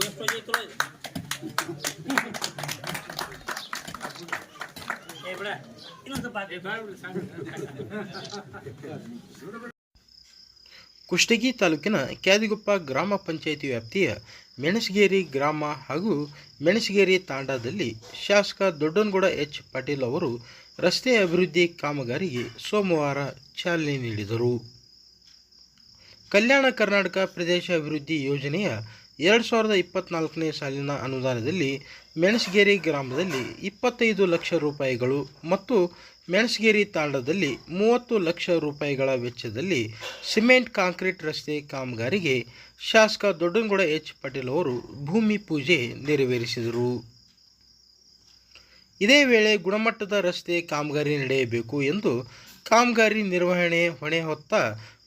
ಎಷ್ಟು ಐತಲ್ಲ ಏ ಬಿಡ. ಕುಷ್ಟಗಿ ತಾಲೂಕಿನ ಕ್ಯಾದಿಗುಪ್ಪ ಗ್ರಾಮ ಪಂಚಾಯಿತಿ ವ್ಯಾಪ್ತಿಯ ಮೆಣಸಗೇರಿ ಗ್ರಾಮ ಹಾಗೂ ಮೆಣಸಗೇರಿ ತಾಂಡಾದಲ್ಲಿ ಶಾಸಕ ದೊಡ್ಡನಗೌಡ ಎಚ್ ಪಾಟೀಲ್ ಅವರು ರಸ್ತೆ ಅಭಿವೃದ್ಧಿ ಕಾಮಗಾರಿಗೆ ಸೋಮವಾರ ಚಾಲನೆ ನೀಡಿದರು. ಕಲ್ಯಾಣ ಕರ್ನಾಟಕ ಪ್ರದೇಶ ಅಭಿವೃದ್ಧಿ ಯೋಜನೆಯ ಎರಡು ಸಾವಿರದ ಇಪ್ಪತ್ನಾಲ್ಕನೇ ಸಾಲಿನ ಅನುದಾನದಲ್ಲಿ ಮೆಣಸಗೇರಿ ಗ್ರಾಮದಲ್ಲಿ ಇಪ್ಪತ್ತೈದು ಲಕ್ಷ ರೂಪಾಯಿಗಳು ಮತ್ತು ಮೆಣಸಗೇರಿ ತಾಂಡದಲ್ಲಿ ಮೂವತ್ತು ಲಕ್ಷ ರೂಪಾಯಿಗಳ ವೆಚ್ಚದಲ್ಲಿ ಸಿಮೆಂಟ್ ಕಾಂಕ್ರೀಟ್ ರಸ್ತೆ ಕಾಮಗಾರಿಗೆ ಶಾಸಕ ದೊಡ್ಡನಗೌಡ ಎಚ್. ಪಾಟೀಲ್ ಅವರು ಭೂಮಿ ಪೂಜೆ ನೆರವೇರಿಸಿದರು. ಇದೇ ವೇಳೆ ಗುಣಮಟ್ಟದ ರಸ್ತೆ ಕಾಮಗಾರಿ ನಡೆಯಬೇಕು ಎಂದು ಕಾಮಗಾರಿ ನಿರ್ವಹಣೆ ಹೊಣೆ ಹೊತ್ತ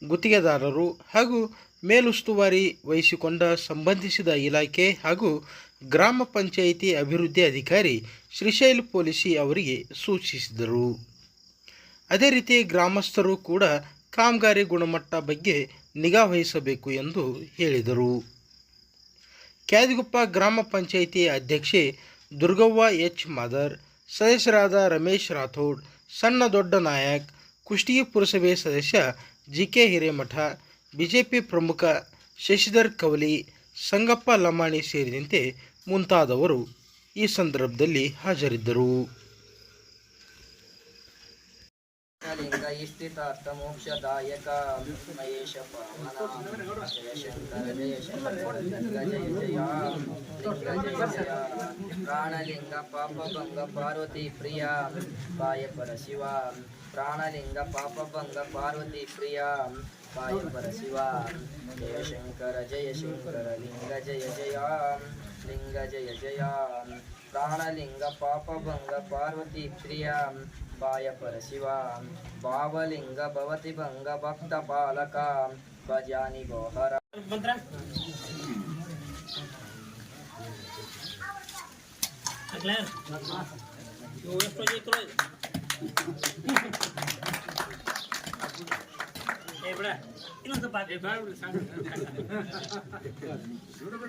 ಗುತ್ತಿಗೆದಾರರು ಹಾಗೂ ಮೇಲುಸ್ತುವಾರಿ ವಹಿಸಿಕೊಂಡ ಸಂಬಂಧಿಸಿದ ಇಲಾಖೆ ಹಾಗೂ ಗ್ರಾಮ ಪಂಚಾಯಿತಿ ಅಭಿವೃದ್ಧಿ ಅಧಿಕಾರಿ ಶ್ರೀಶೈಲ್ ಪೊಲೀಸಿ ಅವರಿಗೆ ಸೂಚಿಸಿದರು. ಅದೇ ರೀತಿ ಗ್ರಾಮಸ್ಥರು ಕೂಡ ಕಾಮಗಾರಿ ಗುಣಮಟ್ಟ ಬಗ್ಗೆ ನಿಗಾ ವಹಿಸಬೇಕು ಎಂದು ಹೇಳಿದರು. ಕ್ಯಾದಿಗುಪ್ಪ ಗ್ರಾಮ ಪಂಚಾಯಿತಿ ಅಧ್ಯಕ್ಷೆ ದುರ್ಗವ್ವ ಎಚ್. ಮಾದರ್, ಸದಸ್ಯರಾದ ರಮೇಶ್ ರಾಥೋಡ್, ಸಣ್ಣ ದೊಡ್ಡ ನಾಯಕ್, ಕುಷ್ಟಗಿ ಪುರಸಭೆ ಸದಸ್ಯ ಜಿ ಕೆ ಹಿರೇಮಠ, ಬಿಜೆಪಿ ಪ್ರಮುಖ ಶಶಿಧರ್ ಕವಲಿ, ಸಂಗಪ್ಪ ಲಮಾಣಿ ಸೇರಿದಂತೆ ಮುಂತಾದವರು ಈ ಸಂದರ್ಭದಲ್ಲಿ ಹಾಜರಿದ್ದರು. ప్రాణలింగ పాపభంగ పార్వతీ ప్రియ పాయ పరశివ ప్రాణలింగ పాపభంగ పార్వతీ ప్రియ పాయ పరశివ జయ శంకర జయ శంకర లింగ జయ జయ లింగ జయ జయ. ప్రాణలింగ పాపభంగ పార్వతీ ప్రియ పాయ పరశివ భావలింగ భవతి భంగ భక్త పాలక భజాని గోహర మంత్రం. Claire. Eu ia projeto hoje. Ei, bro. Ini untuk Pak. Eh, baru.